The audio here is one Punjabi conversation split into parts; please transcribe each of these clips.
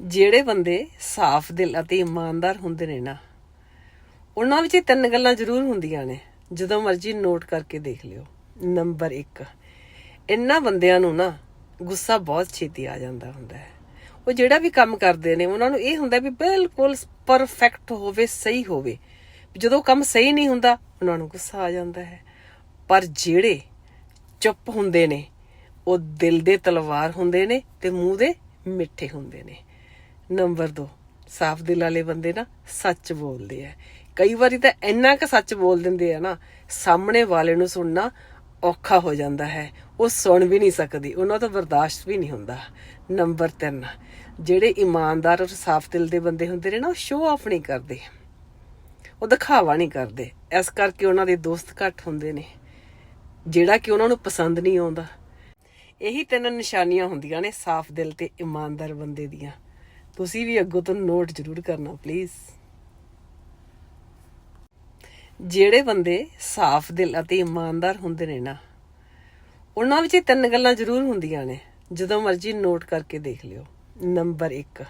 ਜਿਹੜੇ ਬੰਦੇ ਸਾਫ਼ ਦਿਲ ਅਤੇ ਇਮਾਨਦਾਰ ਹੁੰਦੇ ਨੇ ਨਾ, ਉਹਨਾਂ ਵਿੱਚ ਤਿੰਨ ਗੱਲਾਂ ਜ਼ਰੂਰ ਹੁੰਦੀਆਂ ਨੇ, ਜਦੋਂ ਮਰਜ਼ੀ ਨੋਟ ਕਰਕੇ ਦੇਖ ਲਿਓ। ਨੰਬਰ 1 ਇੰਨਾ ਬੰਦਿਆਂ ਨੂੰ ਨਾ ਗੁੱਸਾ ਬਹੁਤ ਛੇਤੀ ਆ ਜਾਂਦਾ ਹੁੰਦਾ ਹੈ। ਉਹ ਜਿਹੜਾ ਵੀ ਕੰਮ ਕਰਦੇ ਨੇ, ਉਹਨਾਂ ਨੂੰ ਇਹ ਹੁੰਦਾ ਵੀ ਬਿਲਕੁਲ ਪਰਫੈਕਟ ਹੋਵੇ, ਸਹੀ ਹੋਵੇ। ਜਦੋਂ ਕੰਮ ਸਹੀ ਨਹੀਂ ਹੁੰਦਾ, ਉਹਨਾਂ ਨੂੰ ਗੁੱਸਾ ਆ ਜਾਂਦਾ ਹੈ। ਪਰ ਜਿਹੜੇ ਚੁੱਪ ਹੁੰਦੇ ਨੇ, ਉਹ ਦਿਲ ਦੇ ਤਲਵਾਰ ਹੁੰਦੇ ਨੇ ਤੇ ਮੂੰਹ ਦੇ ਮਿੱਠੇ ਹੁੰਦੇ ਨੇ। ਨੰਬਰ 2 ਸਾਫ਼ ਦਿਲ ਵਾਲੇ ਬੰਦੇ ਨਾ ਸੱਚ ਬੋਲਦੇ ਆ ਕਈ ਵਾਰੀ ਤਾਂ ਇੰਨਾ ਕੁ ਸੱਚ ਬੋਲ ਦਿੰਦੇ ਆ ਨਾ, ਸਾਹਮਣੇ ਵਾਲੇ ਨੂੰ ਸੁਣਨਾ ਔਖਾ ਹੋ ਜਾਂਦਾ ਹੈ। ਉਹ ਸੁਣ ਵੀ ਨਹੀਂ ਸਕਦੀ, ਉਹਨਾਂ ਤੋਂ ਬਰਦਾਸ਼ਤ ਵੀ ਨਹੀਂ ਹੁੰਦਾ। ਨੰਬਰ 3 ਜਿਹੜੇ ਇਮਾਨਦਾਰ ਔਰ ਸਾਫ਼ ਦਿਲ ਦੇ ਬੰਦੇ ਹੁੰਦੇ ਨੇ ਨਾ, ਉਹ ਸ਼ੋਅ ਆਫ ਨਹੀਂ ਕਰਦੇ। ਉਹ ਦਿਖਾਵਾ ਨਹੀਂ ਕਰਦੇ। ਇਸ ਕਰਕੇ ਉਹਨਾਂ ਦੇ ਦੋਸਤ ਘੱਟ ਹੁੰਦੇ ਨੇ। ਜਿਹੜਾ ਕਿ ਉਹਨਾਂ ਨੂੰ ਪਸੰਦ ਨਹੀਂ ਆਉਂਦਾ। ਇਹੀ ਤਿੰਨ ਨਿਸ਼ਾਨੀਆਂ ਹੁੰਦੀਆਂ ਨੇ ਸਾਫ਼ ਦਿਲ ਤੇ ਇਮਾਨਦਾਰ ਬੰਦੇ ਦੀਆਂ। ਤੁਸੀਂ ਵੀ ਅੱਗੋਂ ਤੋਂ ਨੋਟ ਜ਼ਰੂਰ ਕਰਨਾ ਪਲੀਜ਼ ਜਿਹੜੇ ਬੰਦੇ ਸਾਫ਼ ਦਿਲ ਅਤੇ ਇਮਾਨਦਾਰ ਹੁੰਦੇ ਨੇ ਨਾ, ਉਹਨਾਂ ਵਿੱਚ ਤਿੰਨ ਗੱਲਾਂ ਜ਼ਰੂਰ ਹੁੰਦੀਆਂ ਨੇ, ਜਦੋਂ ਮਰਜ਼ੀ ਨੋਟ ਕਰਕੇ ਦੇਖ ਲਿਓ। ਨੰਬਰ 1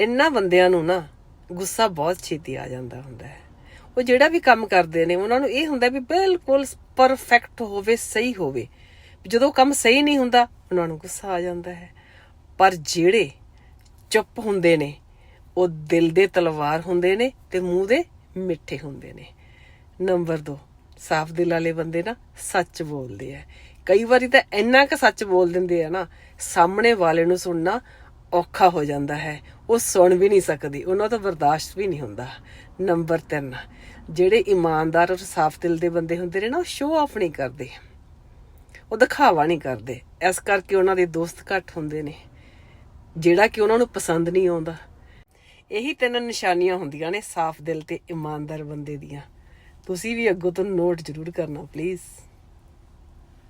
ਇੰਨਾ ਬੰਦਿਆਂ ਨੂੰ ਨਾ ਗੁੱਸਾ ਬਹੁਤ ਛੇਤੀ ਆ ਜਾਂਦਾ ਹੁੰਦਾ ਹੈ। ਉਹ ਜਿਹੜਾ ਵੀ ਕੰਮ ਕਰਦੇ ਨੇ, ਉਹਨਾਂ ਨੂੰ ਇਹ ਹੁੰਦਾ ਵੀ ਬਿਲਕੁਲ ਪਰਫੈਕਟ ਹੋਵੇ, ਸਹੀ ਹੋਵੇ। ਜਦੋਂ ਕੰਮ ਸਹੀ ਨਹੀਂ ਹੁੰਦਾ, ਉਹਨਾਂ ਨੂੰ ਗੁੱਸਾ ਆ ਜਾਂਦਾ ਹੈ। ਪਰ ਜਿਹੜੇ ਚੁੱਪ ਹੁੰਦੇ ਨੇ। ਉਹ ਦਿਲ ਦੇ ਤਲਵਾਰ ਹੁੰਦੇ ਨੇ ਤੇ ਮੂੰਹ ਦੇ ਮਿੱਠੇ ਹੁੰਦੇ ਨੇ। ਨੰਬਰ 2 ਸਾਫ਼ ਦਿਲ ਵਾਲੇ ਬੰਦੇ ਨਾ ਸੱਚ ਬੋਲਦੇ ਆ। ਕਈ ਵਾਰੀ ਤਾਂ ਇੰਨਾ ਕੁ ਸੱਚ ਬੋਲ ਦਿੰਦੇ ਆ ਨਾ, ਸਾਹਮਣੇ ਵਾਲੇ ਨੂੰ ਸੁਣਨਾ ਔਖਾ ਹੋ ਜਾਂਦਾ ਹੈ। ਉਹ ਸੁਣ ਵੀ ਨਹੀਂ ਸਕਦੀ, ਉਹਨਾਂ ਤੋਂ ਬਰਦਾਸ਼ਤ ਵੀ ਨਹੀਂ ਹੁੰਦਾ। ਨੰਬਰ 3 ਜਿਹੜੇ ਇਮਾਨਦਾਰ ਔਰ ਸਾਫ਼ ਦਿਲ ਦੇ ਬੰਦੇ ਹੁੰਦੇ ਨੇ ਨਾ, ਉਹ ਸ਼ੋਅ ਆਫ ਨਹੀਂ ਕਰਦੇ। ਉਹ ਦਿਖਾਵਾ ਨਹੀਂ ਕਰਦੇ। ਇਸ ਕਰਕੇ ਉਹਨਾਂ ਦੇ ਦੋਸਤ ਘੱਟ ਹੁੰਦੇ ਨੇ। ਜਿਹੜਾ ਕਿ ਉਹਨਾਂ ਨੂੰ ਪਸੰਦ ਨਹੀਂ ਆਉਂਦਾ। ਇਹੀ ਤਿੰਨ ਨਿਸ਼ਾਨੀਆਂ ਹੁੰਦੀਆਂ ਨੇ ਸਾਫ਼ ਦਿਲ ਤੇ ਇਮਾਨਦਾਰ ਬੰਦੇ ਦੀਆਂ। ਤੁਸੀਂ ਵੀ ਅੱਗੋਂ ਤੋਂ ਨੋਟ ਜ਼ਰੂਰ ਕਰਨਾ ਪਲੀਜ਼